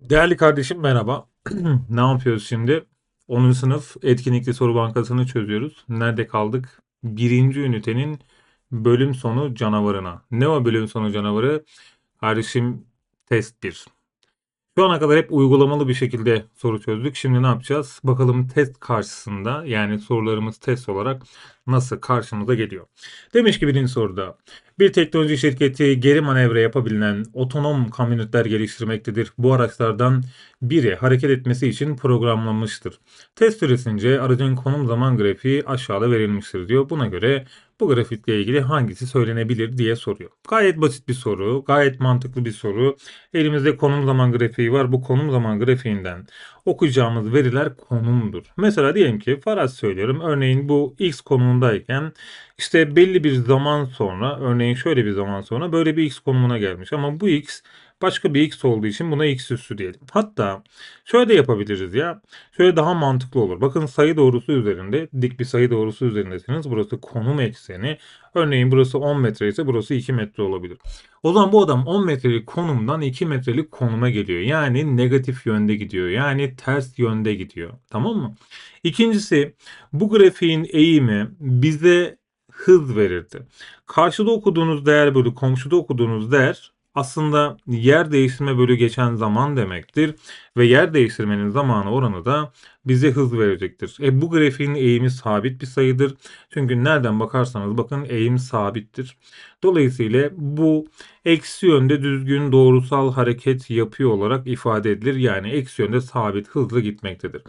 Değerli kardeşim merhaba. Ne yapıyoruz şimdi? 10. sınıf etkinlikli soru bankasını çözüyoruz. Nerede kaldık? Birinci ünitenin bölüm sonu canavarına. Ne o bölüm sonu canavarı? Kardeşim test 1. Şu ana kadar hep uygulamalı bir şekilde soru çözdük. Şimdi ne yapacağız? Bakalım test karşısında yani sorularımız test olarak nasıl karşımıza geliyor. Demiş ki birinci soruda bir teknoloji şirketi geri manevra yapabilen otonom kamyonetler geliştirmektedir. Bu araçlardan biri hareket etmesi için programlanmıştır. Test süresince aracın konum zaman grafiği aşağıda verilmiştir diyor. Buna göre bu grafikle ilgili hangisi söylenebilir diye soruyor. Gayet basit bir soru, gayet mantıklı bir soru. Elimizde konum zaman grafiği var. Bu konum zaman grafiğinden okuyacağımız veriler konumdur. Mesela diyelim ki faraz söylüyorum. Örneğin bu x konumundayken işte belli bir zaman sonra örneğin şöyle bir zaman sonra böyle bir x konumuna gelmiş. Ama bu x başka bir x olduğu için buna x üssü diyelim. Hatta şöyle de yapabiliriz ya. Şöyle daha mantıklı olur. Bakın sayı doğrusu üzerinde dik bir sayı doğrusu üzerindesiniz. Burası konum ekseni. Örneğin burası 10 metre ise burası 2 metre olabilir. O zaman bu adam 10 metrelik konumdan 2 metrelik konuma geliyor. Yani negatif yönde gidiyor. Yani ters yönde gidiyor. Tamam mı? İkincisi bu grafiğin eğimi bize hız verirdi. Karşıda okuduğunuz değer bölü komşuda okuduğunuz değer aslında yer değiştirme bölü geçen zaman demektir. Ve yer değiştirmenin zamanı oranı da bize hız verecektir. E bu grafiğin eğimi sabit bir sayıdır. Çünkü nereden bakarsanız bakın eğim sabittir. Dolayısıyla bu eksi yönde düzgün doğrusal hareket yapıyor olarak ifade edilir. Yani eksi yönde sabit hızlı gitmektedir.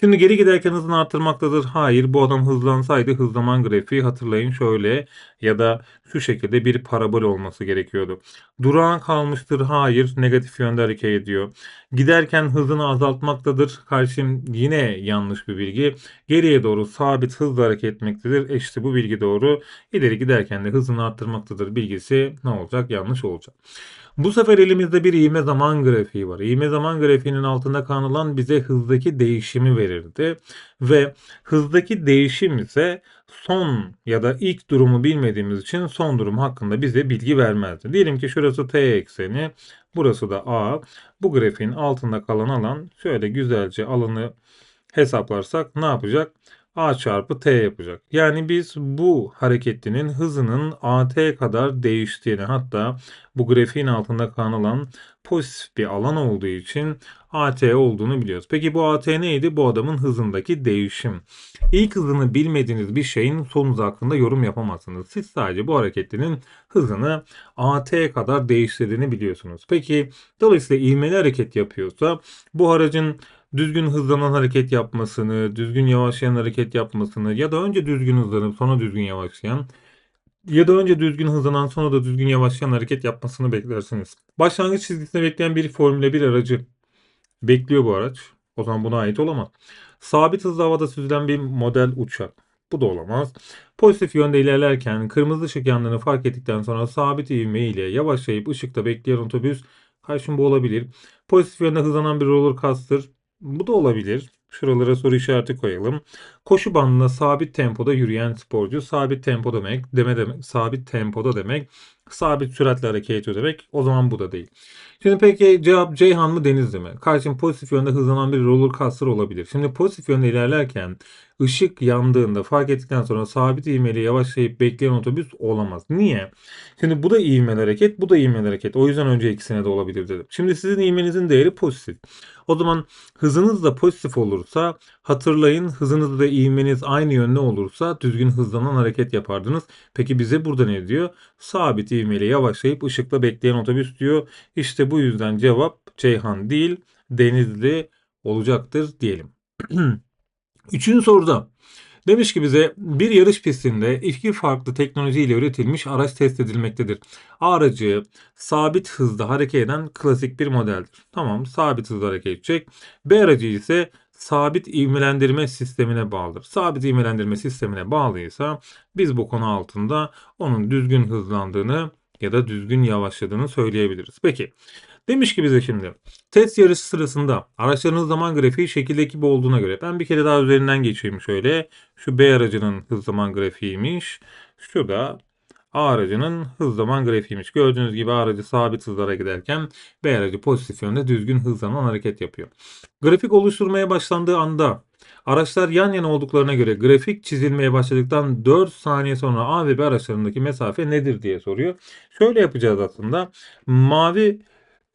Şimdi geri giderken hızını arttırmaktadır. Hayır bu adam hızlansaydı hızlaman grafiği hatırlayın şöyle ya da şu şekilde bir parabol olması gerekiyordu. Durağan kalmıştır. Hayır negatif yönde hareket ediyor. Giderken hızını azaltmaktadır. Karşım yine yanlış bir bilgi. Geriye doğru sabit hızla hareket etmektedir. E işte bu bilgi doğru. İleri giderken de hızını arttırmaktadır bilgisi ne olacak? Yanlış olacak. Bu sefer elimizde bir ivme zaman grafiği var. İvme zaman grafiğinin altında kanılan bize hızdaki değişimi verirdi. Ve hızdaki değişim ise son ya da ilk durumu bilmediğimiz için son durum hakkında bize bilgi vermezdi. Diyelim ki şurası t ekseni, burası da a. Bu grafiğin altında kalan alan şöyle güzelce alanı hesaplarsak ne yapacak? A çarpı t yapacak. Yani biz bu hareketlinin hızının at kadar değiştiğini hatta bu grafiğin altında kanılan pozitif bir alan olduğu için at olduğunu biliyoruz. Peki bu at neydi? Bu adamın hızındaki değişim. İlk hızını bilmediğiniz bir şeyin son hakkında yorum yapamazsınız. Siz sadece bu hareketlinin hızını at kadar değiştirdiğini biliyorsunuz. Peki dolayısıyla ivmeli hareket yapıyorsa bu aracın düzgün hızlanan hareket yapmasını, düzgün yavaşlayan hareket yapmasını ya da önce düzgün hızlanıp sonra düzgün yavaşlayan ya da önce düzgün hızlanan sonra da düzgün yavaşlayan hareket yapmasını beklersiniz. Başlangıç çizgisinde bekleyen bir Formula 1 aracı bekliyor bu araç. O zaman buna ait olamaz. Sabit hızla havada süzülen bir model uçak. Bu da olamaz. Pozitif yönde ilerlerken kırmızı ışık yandığını fark ettikten sonra sabit ivme ile yavaşlayıp ışıkta bekleyen otobüs karşım bu olabilir. Pozitif yönde hızlanan bir roller coaster bu da olabilir. Şuralara soru işareti koyalım. Koşu bandında sabit tempoda yürüyen sporcu. Sabit tempo demek, deme demek, sabit tempoda demek. Sabit süratle hareket ediyor demek. O zaman bu da değil. Şimdi peki cevap Ceyhan mı Denizli mi? Karşım pozitif yönde hızlanan bir roller coaster olabilir. Şimdi pozitif yönde ilerlerken ışık yandığında fark ettikten sonra sabit ivmeli yavaşlayıp bekleyen otobüs olamaz. Niye? Şimdi bu da ivmeli hareket, bu da ivmeli hareket. O yüzden önce ikisine de olabilir dedim. Şimdi sizin ivmenizin değeri pozitif. O zaman hızınız da pozitif olursa hatırlayın hızınız ve ivmeniz aynı yönde olursa düzgün hızlanan hareket yapardınız. Peki bize burada ne diyor? Sabit ivmeli yavaşlayıp ışıkla bekleyen otobüs diyor. İşte bu yüzden cevap Ceyhan değil Denizli olacaktır diyelim. Üçüncü soruda demiş ki bize bir yarış pistinde iki farklı teknolojiyle üretilmiş araç test edilmektedir. Aracı sabit hızda hareket eden klasik bir modeldir. Tamam sabit hızda hareket edecek. B aracı ise sabit ivmelendirme sistemine bağlıdır. Sabit ivmelendirme sistemine bağlıysa biz bu konu altında onun düzgün hızlandığını ya da düzgün yavaşladığını söyleyebiliriz. Peki demiş ki bize şimdi test yarışı sırasında araçların zaman grafiği şekildeki gibi olduğuna göre ben bir kere daha üzerinden geçeyim şöyle. Şu B aracının hız zaman grafiğiymiş. Şu da A aracının hız zaman grafiğiymiş. Gördüğünüz gibi aracı sabit hızlara giderken B aracı pozitif yönde düzgün hızlanan hareket yapıyor. Grafik oluşturmaya başlandığı anda araçlar yan yana olduklarına göre grafik çizilmeye başladıktan 4 saniye sonra A ve B araçlarındaki mesafe nedir diye soruyor. Şöyle yapacağız aslında. Mavi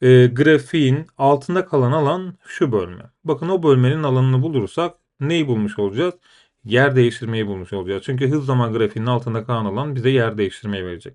e, grafiğin altında kalan alan şu bölme. Bakın o bölmenin alanını bulursak neyi bulmuş olacağız? Yer değiştirmeyi bulmuş olacağız. Çünkü hız zaman grafiğinin altında kalan alan bize yer değiştirmeyi verecek.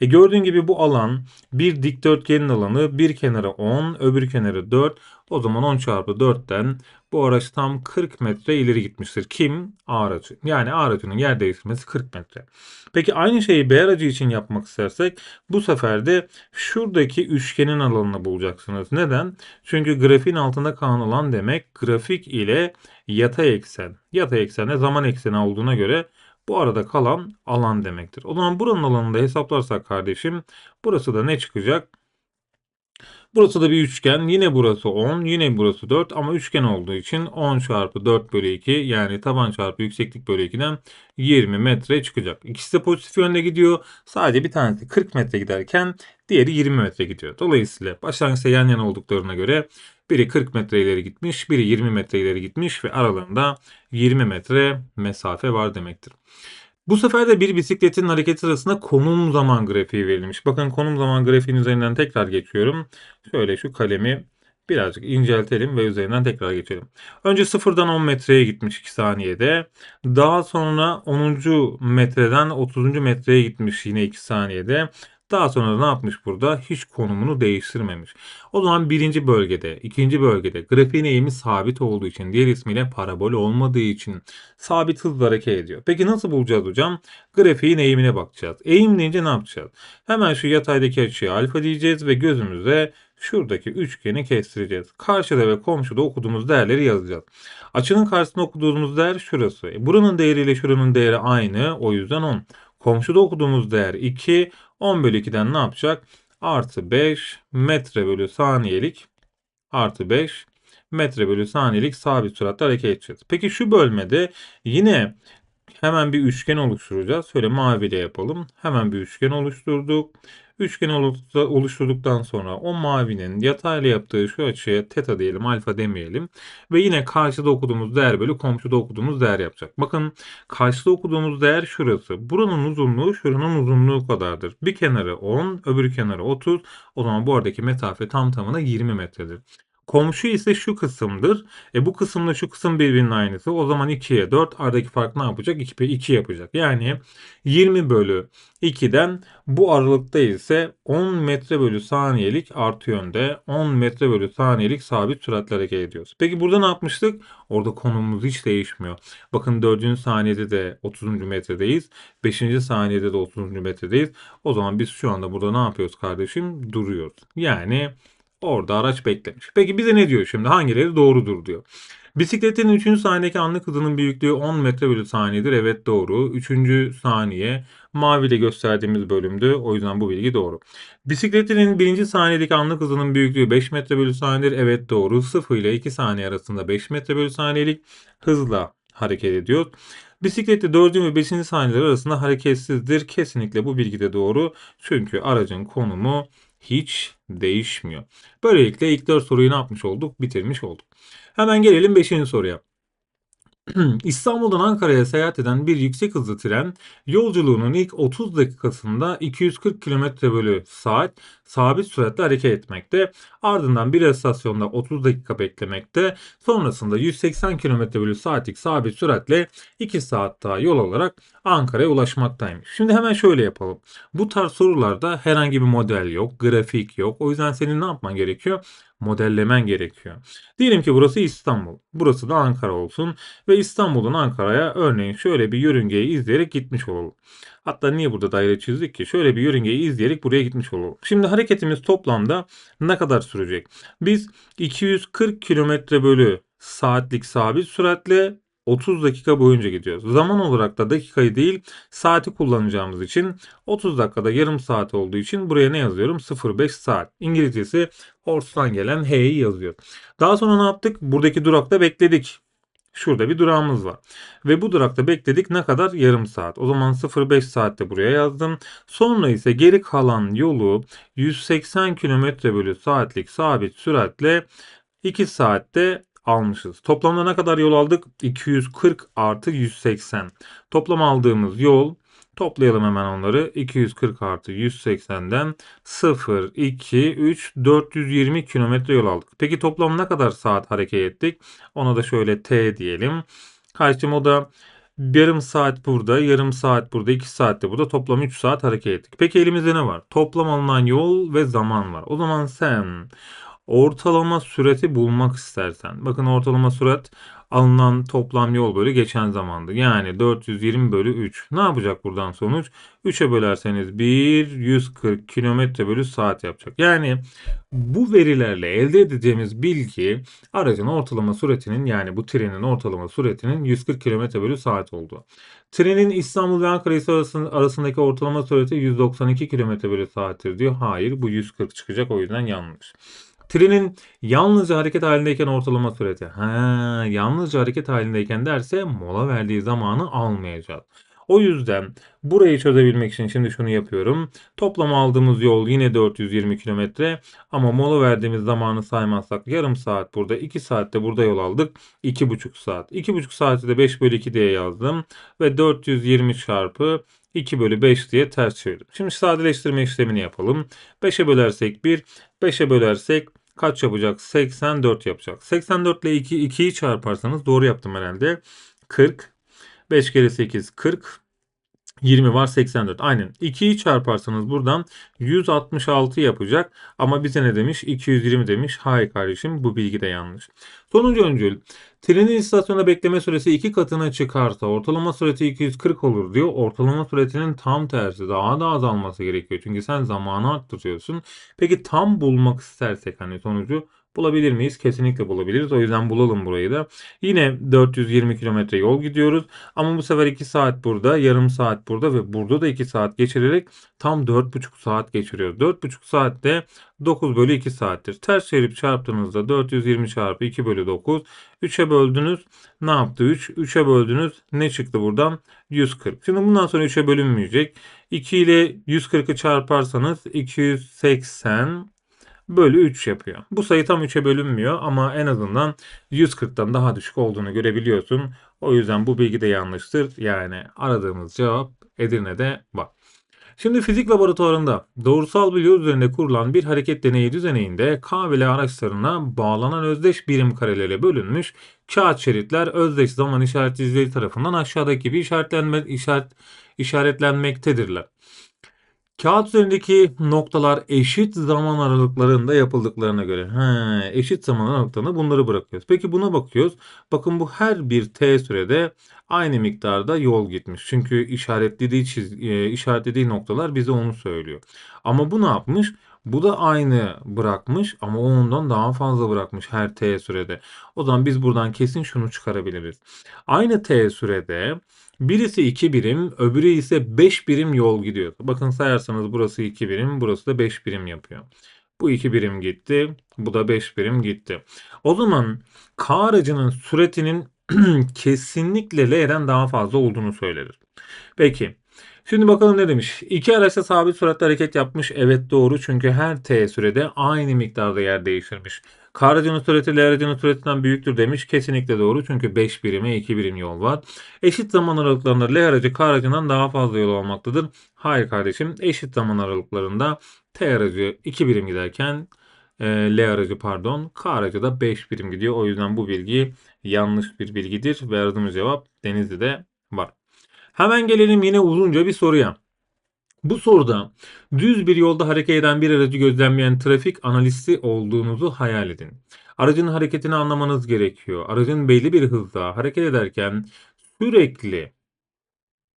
E gördüğün gibi bu alan bir dikdörtgenin alanı bir kenarı 10 öbür kenarı 4. O zaman 10 çarpı 4'ten bu araç tam 40 metre ileri gitmiştir. Kim? A aracı. Yani A aracının yer değiştirmesi 40 metre. Peki aynı şeyi B aracı için yapmak istersek bu sefer de şuradaki üçgenin alanını bulacaksınız. Neden? Çünkü grafiğin altında kalan alan demek grafik ile yatay eksen. Yatay eksende zaman ekseni olduğuna göre bu arada kalan alan demektir. O zaman buranın alanını da hesaplarsak kardeşim burası da ne çıkacak? Burası da bir üçgen. Yine burası 10. Yine burası 4. Ama üçgen olduğu için 10 çarpı 4 bölü 2 yani taban çarpı yükseklik bölü 2'den 20 metre çıkacak. İkisi de pozitif yönde gidiyor. Sadece bir tanesi 40 metre giderken diğeri 20 metre gidiyor. Dolayısıyla başlangıçta yan yana olduklarına göre biri 40 metre ileri gitmiş, biri 20 metre ileri gitmiş ve aralarında 20 metre mesafe var demektir. Bu sefer de bir bisikletin hareket sırasında konum zaman grafiği verilmiş. Bakın konum zaman grafiğin üzerinden tekrar geçiyorum. Şöyle şu kalemi birazcık inceltelim ve üzerinden tekrar geçelim. Önce sıfırdan 10 metreye gitmiş 2 saniyede. Daha sonra 10. metreden 30. metreye gitmiş yine 2 saniyede. Daha sonra ne yapmış burada? Hiç konumunu değiştirmemiş. O zaman birinci bölgede, ikinci bölgede grafiğin eğimi sabit olduğu için, diğer ismiyle parabol olmadığı için sabit hızla hareket ediyor. Peki nasıl bulacağız hocam? Grafiğin eğimine bakacağız. Eğim deyince ne yapacağız? Hemen şu yataydaki açıya alfa diyeceğiz ve gözümüze şuradaki üçgeni kestireceğiz. Karşıda ve komşuda okuduğumuz değerleri yazacağız. Açının karşısında okuduğumuz değer şurası. E, buranın değeriyle şuranın değeri aynı. O yüzden 10. Komşuda okuduğumuz değer 2. 10 bölü 2'den ne yapacak? Artı 5 metre bölü saniyelik artı 5 metre bölü saniyelik sabit süratle hareket edeceğiz. Peki şu bölmede yine hemen bir üçgen oluşturacağız. Şöyle maviyle yapalım. Hemen bir üçgen oluşturduk. Üçgen oluşturduktan sonra o mavinin yatayla yaptığı şu açıya teta diyelim alfa demeyelim. Ve yine karşıda okuduğumuz değer bölü komşuda okuduğumuz değer yapacak. Bakın karşıda okuduğumuz değer şurası. Buranın uzunluğu şuranın uzunluğu kadardır. Bir kenarı 10 öbür kenarı 30. O zaman bu aradaki mesafe tam tamına 20 metredir. Komşu ise şu kısımdır. E bu kısımla şu kısım birbirinin aynısı. O zaman 2'ye 4 aradaki fark ne yapacak? 2, 2 yapacak. Yani 20 bölü 2'den bu aralıkta ise 10 metre bölü saniyelik artı yönde 10 metre bölü saniyelik sabit süratle hareket ediyoruz. Peki burada ne yapmıştık? Orada konumumuz hiç değişmiyor. Bakın 4. saniyede de 30. metredeyiz. 5. saniyede de 30. metredeyiz. O zaman biz şu anda burada ne yapıyoruz kardeşim? Duruyoruz. Yani Orada araç beklemiş. Peki bize ne diyor şimdi? Hangileri doğrudur diyor. Bisikletin 3. saniyedeki anlık hızının büyüklüğü 10 metre bölü saniyedir. Evet doğru. 3. saniye mavi ile gösterdiğimiz bölümdü. O yüzden bu bilgi doğru. Bisikletinin 1. saniyedeki anlık hızının büyüklüğü 5 metre bölü saniyedir. Evet doğru. 0 ile 2 saniye arasında 5 metre bölü saniyelik hızla hareket ediyor. Bisiklette 4. ve 5. saniyeler arasında hareketsizdir. Kesinlikle bu bilgi de doğru. Çünkü aracın konumu hiç değişmiyor. Böylelikle ilk 4 soruyu ne yapmış olduk? Bitirmiş olduk. Hemen gelelim 5. soruya. İstanbul'dan Ankara'ya seyahat eden bir yüksek hızlı tren yolculuğunun ilk 30 dakikasında 240 km bölü saat sabit süratle hareket etmekte. Ardından bir istasyonda 30 dakika beklemekte. Sonrasında 180 km bölü saatlik sabit süratle 2 saat daha yol alarak Ankara'ya ulaşmaktaymış. Şimdi hemen şöyle yapalım. Bu tarz sorularda herhangi bir model yok, grafik yok. O yüzden senin ne yapman gerekiyor? Modellemen gerekiyor. Diyelim ki burası İstanbul. Burası da Ankara olsun. Ve İstanbul'dan Ankara'ya örneğin şöyle bir yörüngeyi izleyerek gitmiş olalım. Hatta niye burada daire çizdik ki? Şöyle bir yörüngeyi izleyerek buraya gitmiş olalım. Şimdi hareketimiz toplamda ne kadar sürecek? Biz 240 km bölü saatlik sabit süratle 30 dakika boyunca gidiyoruz. Zaman olarak da dakikayı değil saati kullanacağımız için 30 dakikada yarım saat olduğu için buraya ne yazıyorum? 05 saat. İngilizcesi horse'tan gelen H'yi yazıyor. Daha sonra ne yaptık? Buradaki durakta bekledik. Şurada bir durağımız var. Ve bu durakta bekledik ne kadar? Yarım saat. O zaman 0,5 saatte buraya yazdım. Sonra ise geri kalan yolu 180 km bölü saatlik sabit süratle 2 saatte almışız. Toplamda ne kadar yol aldık? 240 artı 180. Toplam aldığımız yol toplayalım hemen onları. 240 artı 180'den 0, 2, 3, 420 kilometre yol aldık. Peki toplam ne kadar saat hareket ettik? Ona da şöyle T diyelim. Kaçtım o da yarım saat burada, yarım saat burada, 2 saatte burada toplam 3 saat hareket ettik. Peki elimizde ne var? Toplam alınan yol ve zaman var. O zaman sen ortalama süreti bulmak istersen. Bakın ortalama sürat alınan toplam yol bölü geçen zamandı. Yani 420 bölü 3. Ne yapacak buradan sonuç? 3'e bölerseniz 1 140 kilometre bölü saat yapacak. Yani bu verilerle elde edeceğimiz bilgi aracın ortalama süretinin yani bu trenin ortalama süretinin 140 km bölü saat olduğu. Trenin İstanbul ve Ankara arasındaki ortalama süreti 192 km bölü saattir diyor. Hayır bu 140 çıkacak o yüzden yanlış. Trenin yalnızca hareket halindeyken ortalama süreti. Ha, yalnızca hareket halindeyken derse mola verdiği zamanı almayacağız. O yüzden burayı çözebilmek için şimdi şunu yapıyorum. Toplam aldığımız yol yine 420 kilometre ama mola verdiğimiz zamanı saymazsak yarım saat burada 2 saatte burada yol aldık. 2,5 saat. 2,5 saati de 5 bölü 2 diye yazdım ve 420 çarpı 2 bölü 5 diye ters çevirdim. Şimdi sadeleştirme işlemini yapalım. 5'e bölersek 1, 5'e bölersek kaç yapacak? 84 yapacak. 84 ile 2, 2'yi çarparsanız doğru yaptım herhalde. 40. 5 kere 8 40. 20 var 84. Aynen. 2'yi çarparsanız buradan 166 yapacak. Ama bize ne demiş? 220 demiş. Hayır kardeşim bu bilgi de yanlış. Sonuncu öncül. Trenin istasyonda bekleme süresi 2 katına çıkarsa ortalama süresi 240 olur diyor. Ortalama süretinin tam tersi daha da azalması gerekiyor. Çünkü sen zamanı arttırıyorsun. Peki tam bulmak istersek hani sonucu Bulabilir miyiz? Kesinlikle bulabiliriz. O yüzden bulalım burayı da. Yine 420 kilometre yol gidiyoruz. Ama bu sefer 2 saat burada, yarım saat burada ve burada da 2 saat geçirerek tam 4,5 saat geçiriyoruz. 4,5 saatte 9 bölü 2 saattir. Ters çevirip çarptığınızda 420 çarpı 2 bölü 9. 3'e böldünüz. Ne yaptı 3? 3'e böldünüz. Ne çıktı buradan? 140. Şimdi bundan sonra 3'e bölünmeyecek. 2 ile 140'ı çarparsanız 280 bölü 3 yapıyor. Bu sayı tam 3'e bölünmüyor ama en azından 140'tan daha düşük olduğunu görebiliyorsun. O yüzden bu bilgi de yanlıştır. Yani aradığımız cevap Edirne'de var. Şimdi fizik laboratuvarında doğrusal bir yol üzerinde kurulan bir hareket deneyi düzeninde K ve L araçlarına bağlanan özdeş birim karelere bölünmüş kağıt şeritler özdeş zaman işaretçileri tarafından aşağıdaki gibi işaretlenme, işaret, işaretlenmektedirler. Kağıt üzerindeki noktalar eşit zaman aralıklarında yapıldıklarına göre. He, eşit zaman aralıklarında bunları bırakıyoruz. Peki buna bakıyoruz. Bakın bu her bir t sürede aynı miktarda yol gitmiş. Çünkü işaretlediği, çiz, e, işaretlediği noktalar bize onu söylüyor. Ama bu ne yapmış? Bu da aynı bırakmış ama o ondan daha fazla bırakmış her t sürede. O zaman biz buradan kesin şunu çıkarabiliriz. Aynı t sürede Birisi 2 birim, öbürü ise 5 birim yol gidiyor. Bakın sayarsanız burası 2 birim, burası da 5 birim yapıyor. Bu 2 birim gitti, bu da 5 birim gitti. O zaman K aracının süretinin kesinlikle L'den daha fazla olduğunu söyleriz. Peki. Şimdi bakalım ne demiş. İki araçta sabit süratle hareket yapmış. Evet doğru çünkü her t sürede aynı miktarda yer değiştirmiş. K aracının sürati L büyüktür demiş. Kesinlikle doğru çünkü 5 birime 2 birim yol var. Eşit zaman aralıklarında L aracı K aracından daha fazla yol almaktadır. Hayır kardeşim eşit zaman aralıklarında T aracı 2 birim giderken e, L aracı pardon K aracı da 5 birim gidiyor. O yüzden bu bilgi yanlış bir bilgidir ve aradığımız cevap Denizli'de var. Hemen gelelim yine uzunca bir soruya. Bu soruda düz bir yolda hareket eden bir aracı gözlemleyen trafik analisti olduğunuzu hayal edin. Aracın hareketini anlamanız gerekiyor. Aracın belli bir hızda hareket ederken sürekli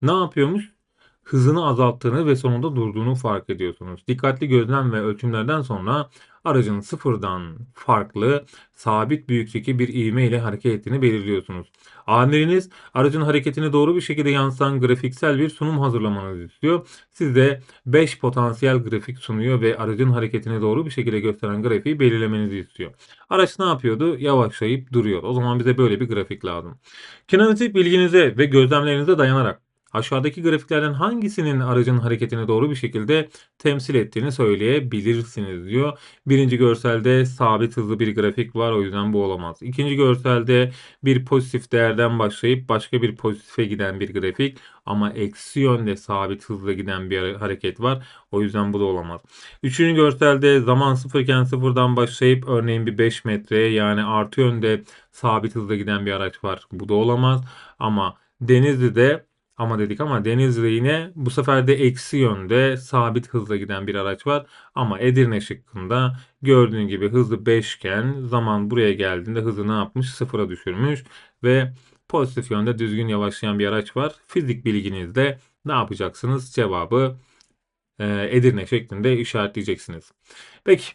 ne yapıyormuş? Hızını azalttığını ve sonunda durduğunu fark ediyorsunuz. Dikkatli gözlem ve ölçümlerden sonra aracın sıfırdan farklı sabit büyüklükteki bir ivme ile hareket ettiğini belirliyorsunuz. Amiriniz aracın hareketini doğru bir şekilde yansıtan grafiksel bir sunum hazırlamanızı istiyor. Siz de 5 potansiyel grafik sunuyor ve aracın hareketini doğru bir şekilde gösteren grafiği belirlemenizi istiyor. Araç ne yapıyordu? Yavaşlayıp duruyor. O zaman bize böyle bir grafik lazım. Kinematik bilginize ve gözlemlerinize dayanarak aşağıdaki grafiklerden hangisinin aracın hareketini doğru bir şekilde temsil ettiğini söyleyebilirsiniz diyor. Birinci görselde sabit hızlı bir grafik var o yüzden bu olamaz. İkinci görselde bir pozitif değerden başlayıp başka bir pozitife giden bir grafik ama eksi yönde sabit hızla giden bir hareket var. O yüzden bu da olamaz. Üçüncü görselde zaman sıfırken sıfırdan başlayıp örneğin bir 5 metreye yani artı yönde sabit hızla giden bir araç var. Bu da olamaz. Ama Denizli'de ama dedik ama Denizli'de yine bu sefer de eksi yönde sabit hızla giden bir araç var. Ama Edirne şıkkında gördüğün gibi hızı 5 iken zaman buraya geldiğinde hızı ne yapmış? Sıfıra düşürmüş ve pozitif yönde düzgün yavaşlayan bir araç var. Fizik bilginizde ne yapacaksınız? Cevabı e, Edirne şeklinde işaretleyeceksiniz. Peki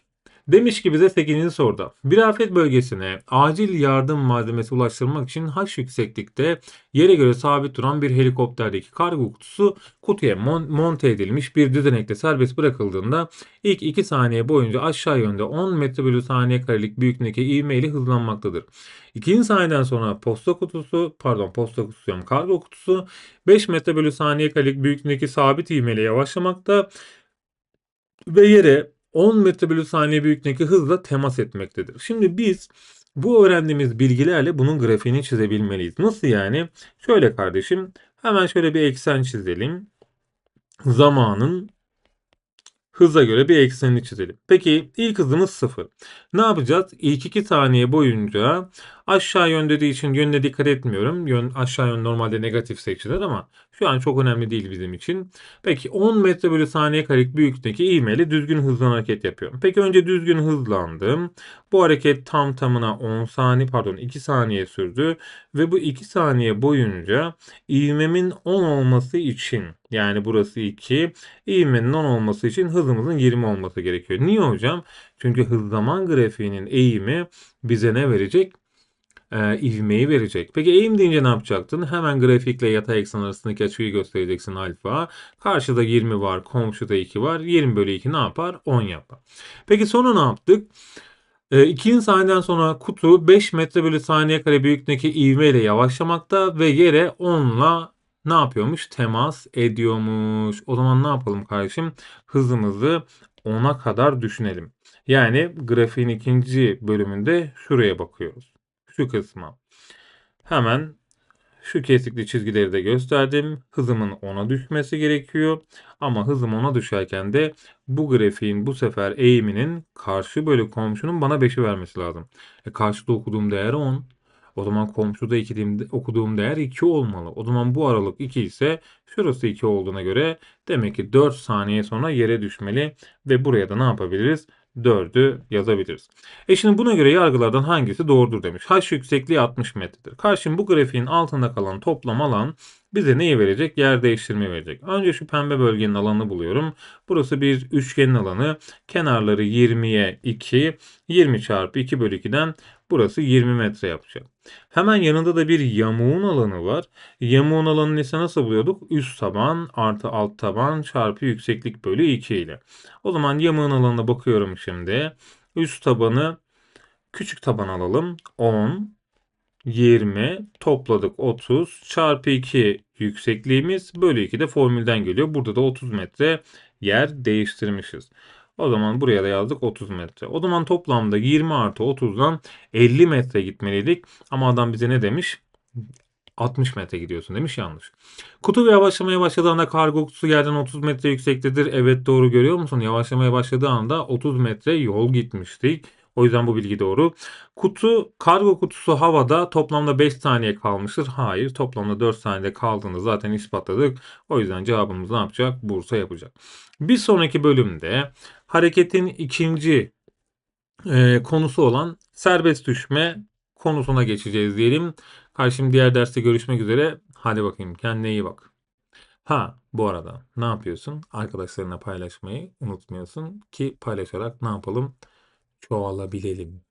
Demiş ki bize 8. soruda. Bir afet bölgesine acil yardım malzemesi ulaştırmak için H yükseklikte yere göre sabit duran bir helikopterdeki kargo kutusu kutuya mon- monte edilmiş bir düzenekte serbest bırakıldığında ilk 2 saniye boyunca aşağı yönde 10 metre bölü saniye karelik büyüklüğündeki ivmeyle hızlanmaktadır. İkinci saniyeden sonra posta kutusu, pardon posta kutusu diyorum, kargo kutusu 5 metre bölü saniye karelik büyüklüğündeki sabit ivmeyle yavaşlamakta ve yere 10 metre saniye büyüklüğündeki hızla temas etmektedir. Şimdi biz bu öğrendiğimiz bilgilerle bunun grafiğini çizebilmeliyiz. Nasıl yani? Şöyle kardeşim hemen şöyle bir eksen çizelim. Zamanın hıza göre bir eksenini çizelim. Peki ilk hızımız 0. Ne yapacağız? İlk 2 saniye boyunca aşağı yön dediği için yönüne dikkat etmiyorum. Yön aşağı yön normalde negatif seçilir ama şu an çok önemli değil bizim için. Peki 10 metre bölü saniye karelik büyüklükteki ivmeyle düzgün hızla hareket yapıyorum. Peki önce düzgün hızlandım. Bu hareket tam tamına 10 saniye pardon 2 saniye sürdü ve bu 2 saniye boyunca ivmemin 10 olması için yani burası 2 ivmenin 10 olması için hızımızın 20 olması gerekiyor. Niye hocam? Çünkü hız zaman grafiğinin eğimi bize ne verecek? Ee, ivmeyi verecek. Peki eğim deyince ne yapacaktın? Hemen grafikle yatay eksen arasındaki açıyı göstereceksin alfa. Karşıda 20 var, komşuda 2 var. 20 bölü 2 ne yapar? 10 yapar. Peki sonra ne yaptık? E, ikinci saniyeden sonra kutu 5 metre bölü saniye kare büyüklüğündeki ivmeyle yavaşlamakta ve yere 10'la ne yapıyormuş? Temas ediyormuş. O zaman ne yapalım kardeşim? Hızımızı 10'a kadar düşünelim. Yani grafiğin ikinci bölümünde şuraya bakıyoruz. Şu kısma. Hemen şu kesikli çizgileri de gösterdim. Hızımın 10'a düşmesi gerekiyor. Ama hızım 10'a düşerken de bu grafiğin bu sefer eğiminin karşı bölü komşunun bana 5'i vermesi lazım. E karşıda okuduğum değer 10. O zaman komşuda okuduğum değer 2 olmalı. O zaman bu aralık 2 ise şurası 2 olduğuna göre demek ki 4 saniye sonra yere düşmeli ve buraya da ne yapabiliriz? 4'ü yazabiliriz. E şimdi buna göre yargılardan hangisi doğrudur demiş. H yüksekliği 60 metredir. Karşım bu grafiğin altında kalan toplam alan bize neyi verecek? Yer değiştirme verecek. Önce şu pembe bölgenin alanını buluyorum. Burası bir üçgenin alanı. Kenarları 20'ye 2. 20 çarpı 2 bölü 2'den burası 20 metre yapacak. Hemen yanında da bir yamuğun alanı var. Yamuğun alanını ise nasıl buluyorduk? Üst taban artı alt taban çarpı yükseklik bölü 2 ile. O zaman yamuğun alanına bakıyorum şimdi. Üst tabanı küçük taban alalım. 10 20 topladık 30 çarpı 2 yüksekliğimiz bölü 2 de formülden geliyor. Burada da 30 metre yer değiştirmişiz. O zaman buraya da yazdık 30 metre. O zaman toplamda 20 artı 30'dan 50 metre gitmeliydik. Ama adam bize ne demiş? 60 metre gidiyorsun demiş yanlış. Kutu yavaşlamaya başladığı anda kargo kutusu yerden 30 metre yüksektedir. Evet doğru görüyor musun? Yavaşlamaya başladığı anda 30 metre yol gitmiştik. O yüzden bu bilgi doğru. Kutu, kargo kutusu havada toplamda 5 saniye kalmıştır. Hayır, toplamda 4 saniyede kaldığını zaten ispatladık. O yüzden cevabımız ne yapacak? Bursa yapacak. Bir sonraki bölümde hareketin ikinci e, konusu olan serbest düşme konusuna geçeceğiz diyelim. Karşım diğer derste görüşmek üzere. Hadi bakayım kendine iyi bak. Ha bu arada ne yapıyorsun? Arkadaşlarına paylaşmayı unutmuyorsun ki paylaşarak ne yapalım? çoğalabilelim.